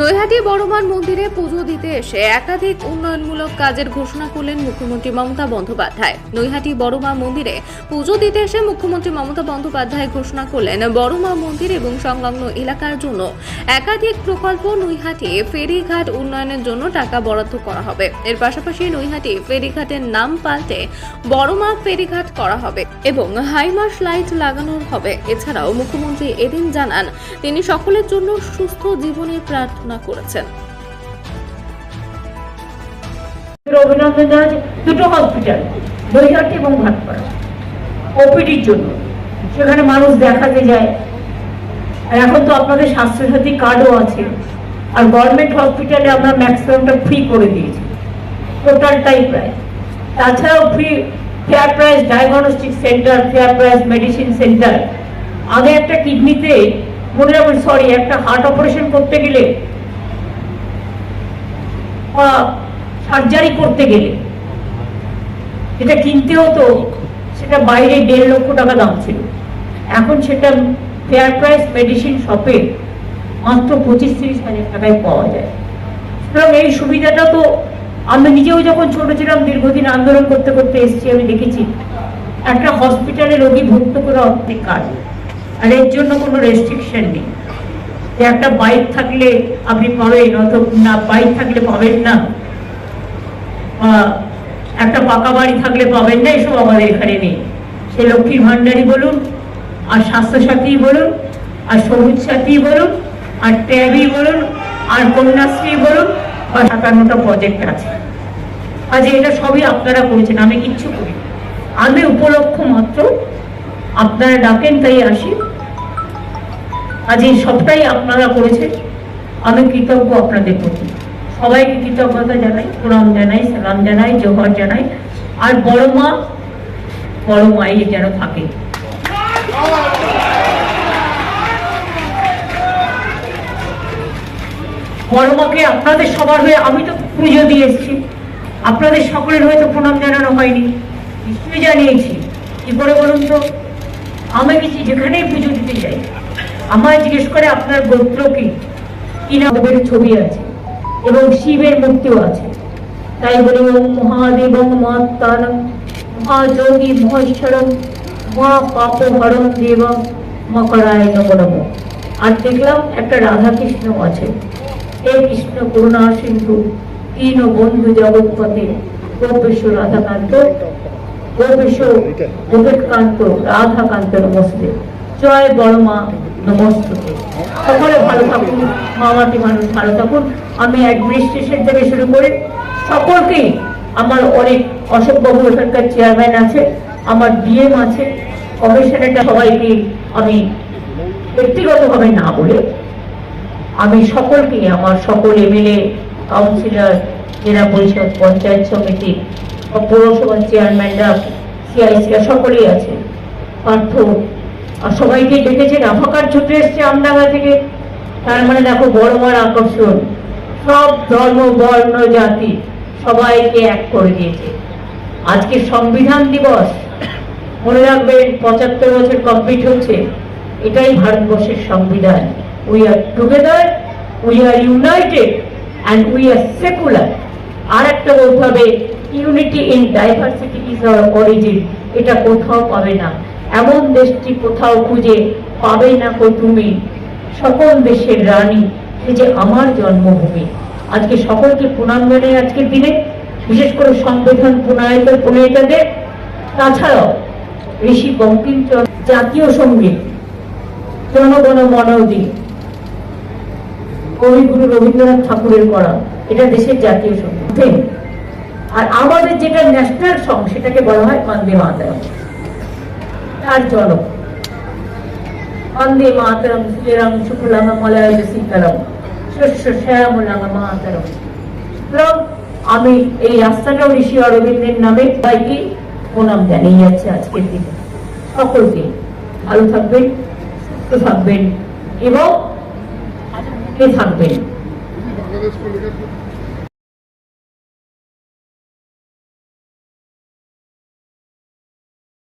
নৈহাটি বড়মান মন্দিরে পুজো দিতে এসে একাধিক উন্নয়নমূলক কাজের ঘোষণা করলেন মুখ্যমন্ত্রী মমতা বন্দ্যোপাধ্যায়। নৈহাটি বড়মা মন্দিরে পুজো দিতে এসে মুখ্যমন্ত্রী মমতা বন্দ্যোপাধ্যায় ঘোষণা করলেন, বড়মা মন্দির এবং সংলগ্ন এলাকার জন্য একাধিক প্রকল্প নৈহাটি ফেরিঘাট উন্নয়নের জন্য টাকা বরাদ্দ করা হবে। এর পাশাপাশি নৈহাটি ফেরিঘাটের নাম পাল্টে বড়মা ফেরিঘাট করা হবে এবং হাইমার্স লাইট লাগানোর হবে। এছাড়াও মুখ্যমন্ত্রী এদিন জানান, তিনি সকলের জন্য সুস্থ জীবনের প্রার্থনা করেছেন। অভিনন্দন জানাচ্ছি দুটো হসপিটাল নৈহাটি এবং ভাটপাড়া। ওপিডির জন্য। সেখানে মানুষ দেখাতে যায়। আর এখন তো আপনাদের স্বাস্থ্যসাথী কার্ডও আছে। আর গভর্নমেন্ট হসপিটালে আমরা ম্যাক্সিমামটা ফ্রি করে দিয়েছি। টোটালটাই প্রায়। তাছাড়াও free fair price diagnostic centre fair price medicine centre আগে একটা কিডনিতে মনে রাখবেন সরি একটা হার্ট অপারেশন করতে গেলে সার্জারি করতে গেলে যেটা কিনতে হতো সেটা বাইরে দেড় লক্ষ টাকা দাম ছিল। এখন সেটা ফেয়ার প্রাইস মেডিসিন শপে মাত্র পঁচিশ তিরিশ হাজার টাকায় পাওয়া যায়। সুতরাং এই সুবিধাটা তো আমি নিজেও যখন ছোট ছিলাম, দীর্ঘদিন আন্দোলন করতে করতে এসেছি, আমি দেখেছি একটা হসপিটালে রোগী ভর্তি করে অনেক কাজ। আর এর জন্য কোনো রেস্ট্রিকশন নেই। যে একটা বাইক থাকলে আপনি পাবেন অত না বাইক থাকলে পাবেন না। একটা পাকা বাড়ি থাকলে পাবেন না, এসব আমাদের এখানে নেই। সে লক্ষ্মীর ভান্ডারই বলুন, আর স্বাস্থ্যসাথী বলুন, আর সবুজ সাথী বলুন, আর ট্যাবই বলুন, আর কন্যাশ্রী বলুন, বা সাতান্নটা প্রজেক্ট আছে। আজ এটা সবই আপনারা করেছেন, আমি কিচ্ছু করি। আমি উপলক্ষ মাত্র, আপনারা ডাকেন, তাই আসি। আজ এই সবটাই আপনারা করেছেন। আমি কৃতজ্ঞ আপনাদের প্রতি। সবাইকে কৃতজ্ঞতা জানাই, প্রণাম জানাই, সালাম জানাই, জোহর জানাই। আর বড় মা, বড় মাই যেন থাকে। বড় মাকে আপনাদের সবার হয়ে আমি তো পুজো দিয়ে এসেছি। আপনাদের সকলের হয়তো প্রণাম জানানো হয়নি। নিশ্চয়ই জানিয়েছি। কি করে বলুন তো? আমি কিছু যেখানেই পুজো দিতে যাই। আমায় জিজ্ঞেস করে, আপনার গোত্র কি? কি ছবি আছে এবং শিবের মূর্তিও আছে। তাই বলি ওম মহাদেব মহাত্মানম মহাযোগী মহেশ্বরম মহা পাপ হরম দেব, মকরায় নম আর দেখলাম একটা রাধা কৃষ্ণ আছে। হে কৃষ্ণ করুণা সিন্ধু দীন বন্ধু জগৎপথে গোপেশ রাধাকান্ত, গোপেশ জগৎকান্ত রাধাকান্ত নমস্তে। জয় বড় মা নমস্তে সকলে ভালো থাকুন মামাটি মানুষ ভালো থাকুন। আমি অ্যাডমিনিস্ট্রেশন থেকে শুরু করে সকলকেই আমার অনেক অশোক বাবু এখানকার চেয়ারম্যান আছে, আমার ডিএম আছে। কমিশনারটা সবাইকে আমি ব্যক্তিগতভাবে না বলে আমি সকলকে, আমার সকল এমএলএ কাউন্সিলর জেলা পরিষদ, পঞ্চায়েত সমিতি, পৌরসভার চেয়ারম্যানরা সিআইসিরা সকলেই আছে। পার্থ আর সবাইকে ডেকেছে। রাফাকার ছুটে এসছে আমডাঙ্গা থেকে। তার মানে দেখো, বড় বড় আকর্ষণ। সব ধর্ম, বর্ণ, জাতি সবাইকে এক করে দিয়েছে। আজকে সংবিধান দিবস। মনে রাখবেন পঁচাত্তর বছর কমপ্লিট হচ্ছে। এটাই ভারতবর্ষের সংবিধান। We are together we are united and we are secular আর একটা বলতে হবে unity in diversity is our origin এটা কোথাও পাবে না। এমন দেশটি কোথাও খুঁজে পাবে না কো তুমি? সকল দেশের রানী যে আমার জন্মভূমি। আজকে সকলকে প্রণাম জানাই আজকের দিনে। বিশেষ করে সংবিধান প্রণয়িত প্রণয়িতাদের। তাছাড়াও ঋষি বঙ্কিমচন্দ্র জাতীয় সংগীত, জনগণ মনোদি কবিগুরু রবীন্দ্রনাথ ঠাকুরের করা এটা দেশের জাতীয় সংগীত। আর আমাদের যেটা ন্যাশনাল সং সেটাকে বলা হয় বন্দে মাতরম তার জনক বন্দে মাতরম মলয় সীতারাম শস্য মাতরম আমি এই রাস্তাটাও ঋষি অরবিন্দের নামে সবাইকে প্রণাম জানিয়ে যাচ্ছে আজকের দিনে সকলকে ভালো থাকবেন সুস্থ থাকবেন এবং থাকবেন